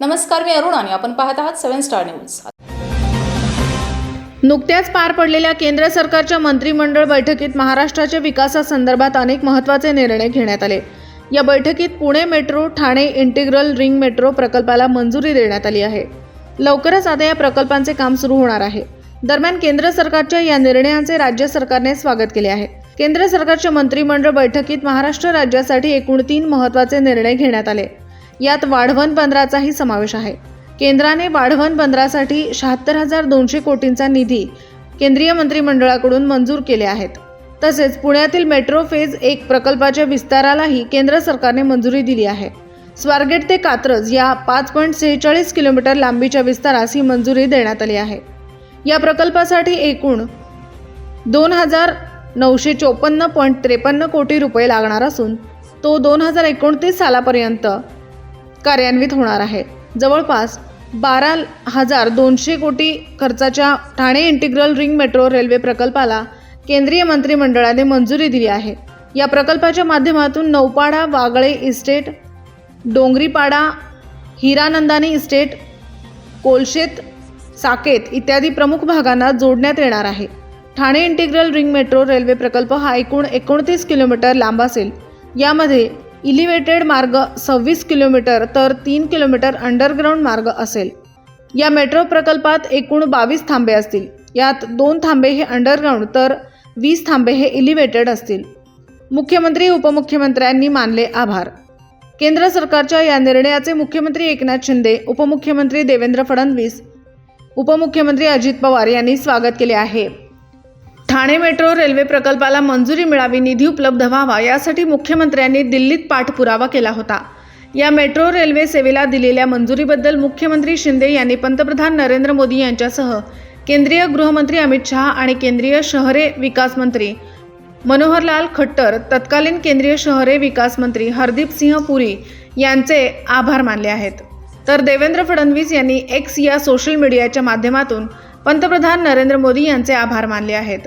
नमस्कार मी अरुण आणि आपण पाहत आहात सेव्हन स्टार न्यूज. नुकत्याच पार पडलेल्या केंद्र सरकारच्या मंत्रिमंडळ बैठकीत महाराष्ट्राच्या विकासासंदर्भात अनेक महत्त्वाचे निर्णय घेण्यात आले. या बैठकीत Pune metro Thane integral ring metro प्रकल्पाला मंजुरी देण्यात आली आहे. लवकरच आता या प्रकल्पांचे काम सुरू होणार आहे. दरम्यान केंद्र सरकारच्या या निर्णयाचे राज्य सरकारने स्वागत केले आहे. केंद्र सरकारच्या मंत्रिमंडळ बैठकीत महाराष्ट्र राज्यासाठी एकूण तीन महत्त्वाचे निर्णय घेण्यात आले. यात वाढवण बंदराचाही समावेश आहे. केंद्राने वाढवण बंदरासाठी शहात्तर हजार दोनशे कोटींचा निधी केंद्रीय मंत्रिमंडळाकडून मंजूर केले आहेत. तसेच पुण्यातील मेट्रो फेज एक प्रकल्पाच्या विस्तारालाही केंद्र सरकारने मंजुरी दिली आहे. स्वारगेट ते कात्रज या पाच पॉईंट सेहेचाळीस किलोमीटर लांबीच्या विस्तारास ही मंजुरी देण्यात आली आहे. या प्रकल्पासाठी एकूण दोन हजार नऊशे चोपन्न पॉईंट त्रेपन्न कोटी रुपये लागणार असून तो दोन हजार एकोणतीस सालापर्यंत कार्यान्वित होणार आहे. जवळपास बारा हजार दोनशे कोटी खर्चाच्या Thane integral ring metro railway प्रकल्पाला केंद्रीय मंत्रिमंडळाने मंजुरी दिली आहे. या प्रकल्पाच्या माध्यमातून नौपाडा वागळे इस्टेट डोंगरीपाडा हिरानंदानी इस्टेट कोलशेत साकेत इत्यादी प्रमुख भागांना जोडण्यात येणार आहे. Thane integral ring metro railway प्रकल्प हा एकूण एकोणतीस किलोमीटर लांब असेल. यामध्ये इलिव्हेटेड मार्ग सव्वीस किलोमीटर तर तीन किलोमीटर अंडरग्राऊंड मार्ग असेल. या मेट्रो प्रकल्पात एकूण बावीस थांबे असतील. यात दोन थांबे हे अंडरग्राऊंड तर वीस थांबे हे इलिव्हेटेड असतील. मुख्यमंत्री उपमुख्यमंत्र्यांनी मानले आभार. केंद्र सरकारच्या या निर्णयाचे मुख्यमंत्री एकनाथ शिंदे उपमुख्यमंत्री देवेंद्र फडणवीस उपमुख्यमंत्री अजित पवार यांनी स्वागत केले आहे. ठाणे मेट्रो रेल्वे प्रकल्पाला मंजुरी मिळावी निधी उपलब्ध व्हावा यासाठी मुख्यमंत्र्यांनी दिल्लीत पाठपुरावा केला होता. या मेट्रो रेल्वे सेवेला दिलेल्या मंजुरीबद्दल मुख्यमंत्री शिंदे यांनी पंतप्रधान नरेंद्र मोदी यांच्यासह केंद्रीय गृहमंत्री अमित शहा आणि केंद्रीय शहरे विकास मंत्री मनोहरलाल खट्टर तत्कालीन केंद्रीय शहरे विकास मंत्री हरदीप सिंह पुरी यांचे आभार मानले आहेत. तर देवेंद्र फडणवीस यांनी एक्स या सोशल मीडियाच्या माध्यमातून पंतप्रधान नरेंद्र मोदी यांचे आभार मानले आहेत.